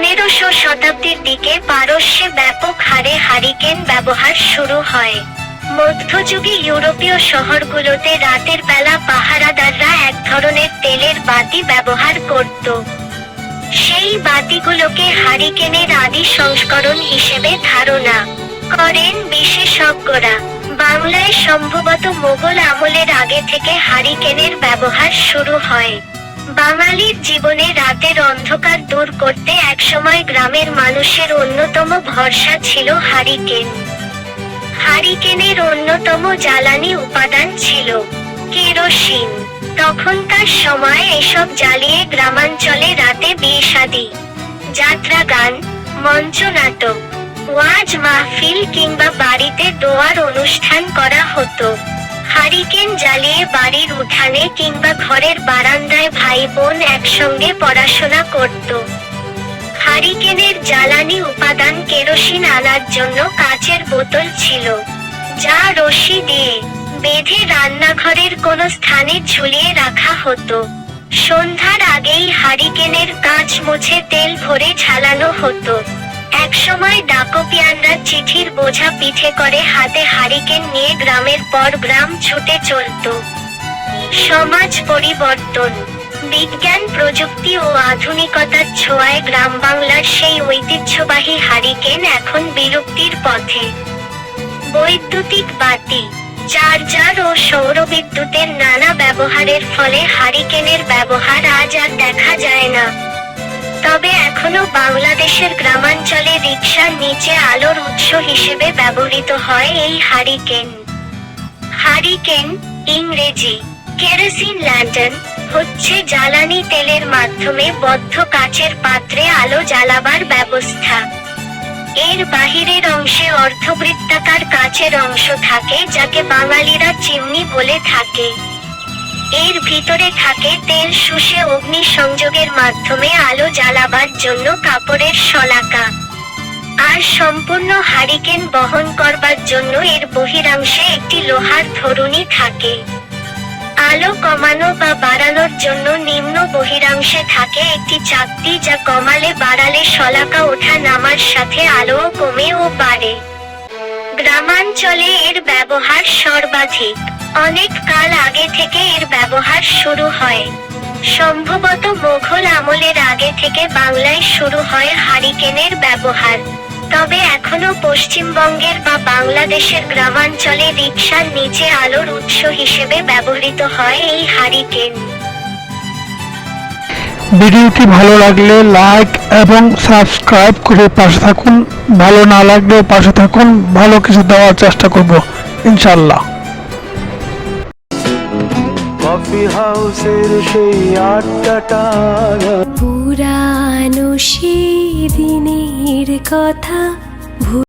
পনেরোশো শতাব্দীর দিকে পারস্যে ব্যাপক হারে হারিকেন ব্যবহার শুরু হয়। মধ্যযুগে ইউরোপীয় শহরগুলোতে রাতের বেলা পাহারাদাররা এক ধরনের তেলের বাতি ব্যবহার করত। সেই বাতিগুলোকে হারিকেনের আদি সংস্করণ হিসেবে ধারণা করেন বিশেষজ্ঞরা। বাংলায় সম্ভবত মোগল আমলের আগে থেকে হারিকেনের ব্যবহার শুরু হয়। বাঙালির জীবনে রাতের অন্ধকার দূর করতে একসময় গ্রামের মানুষের অন্যতম ভরসা ছিল হারিকেন। হারিকেনের অন্যতম জ্বালানি উপাদান ছিল কেরোসিন। তখনকার সময় এসব জ্বালিয়ে গ্রামাঞ্চলে রাতে বিয়ে শাদী যাত্রা গান মঞ্চ নাটক ওয়াজ মাহফিল কিংবা বাড়িতে দোয়ার অনুষ্ঠান করা হতো। হারিকেন জ্বালিয়ে বাড়ির উঠানে কিংবা ঘরের বারান্দায় ভাই বোন একসঙ্গে পড়াশোনা করত। হারিকেনের জ্বালানি উপাদান কেরোসিন আনার জন্য কাচের বোতল ছিল, যা রশি দিয়ে বেঁধে রান্নাঘরের কোনো স্থানে ঝুলিয়ে রাখা হতো। সন্ধ্যার আগেই হারিকেনের কাঁচ মুছে তেল ভরে ঝালানো হতো। একসময় ডাকপিয়ানরা চিঠির বোঝা পিঠে করে হাতে হারিকেন নিয়ে গ্রামের পর গ্রাম ছুটে চলতো। সমাজ পরিবর্তন, বিজ্ঞান, প্রযুক্তি ও আধুনিকতার ছোঁয়ায় গ্রাম বাংলার সেই ঐতিহ্যবাহী হারিকেন এখন বিলুপ্তির পথে। বৈদ্যুতিক বাতি, চার্জার ও সৌরবিদ্যুতের নানা ব্যবহারের ফলে হারিকেনের ব্যবহার আজ আর দেখা যায় না। তবে এখনও বাংলাদেশের গ্রামাঞ্চলে রিকশার নিচে আলোর উৎস হিসেবে ব্যবহৃত হয় এই হারিকেন। হারিকেন ইংরেজি, কেরোসিন ল্যান্টার্ন হচ্ছে জ্বালানি তেলের মাধ্যমে বদ্ধ কাচের পাত্রে আলো জ্বালাবার ব্যবস্থা। এর বাহিরের অংশে অর্ধবৃত্তাকার কাচের অংশ থাকে, যাকে বাঙালিরা চিমনি বলে থাকে। এর ভিতরে থাকে তেল শুষে অগ্নি সংযোগের মাধ্যমে আলো জ্বালাবার জন্য কাপড়ের শলাকা। আর সম্পূর্ণ হারিকেন বহন করবার জন্য এর বহিরাংশে একটি লোহার ধরুনি থাকে। আলো কমানো বা বাড়ানোর জন্য নিম্ন বহিরাংশে থাকে একটি চাকতি যা কমালে বাড়ালে শলাকা ওঠা নামার সাথে আলোও কমে ও বাড়ে। গ্রামাঞ্চলে এর ব্যবহার সর্বাধিক। অনেক কাল আগে থেকে এর ব্যবহার শুরু হয়। সম্ভবত মোঘল আমলের আগে থেকে বাংলায় শুরু হয় হারিকেনের ব্যবহার। তবে এখনও পশ্চিমবঙ্গের বা বাংলাদেশের গ্রামাঞ্চলে রিক্সার নিচে আলোর উৎস হিসেবে ব্যবহৃত হয় এই হারিকেন। ভিডিওটি ভালো লাগলে লাইক এবং সাবস্ক্রাইব করে পাশে থাকুন। ভালো না লাগলেও পাশে থাকুন। ভালো কিছু দেওয়ার চেষ্টা করব ইনশাল্লাহ কফি হাউসের সেই আড্ডাটা পুরানো সেই দিনের কথা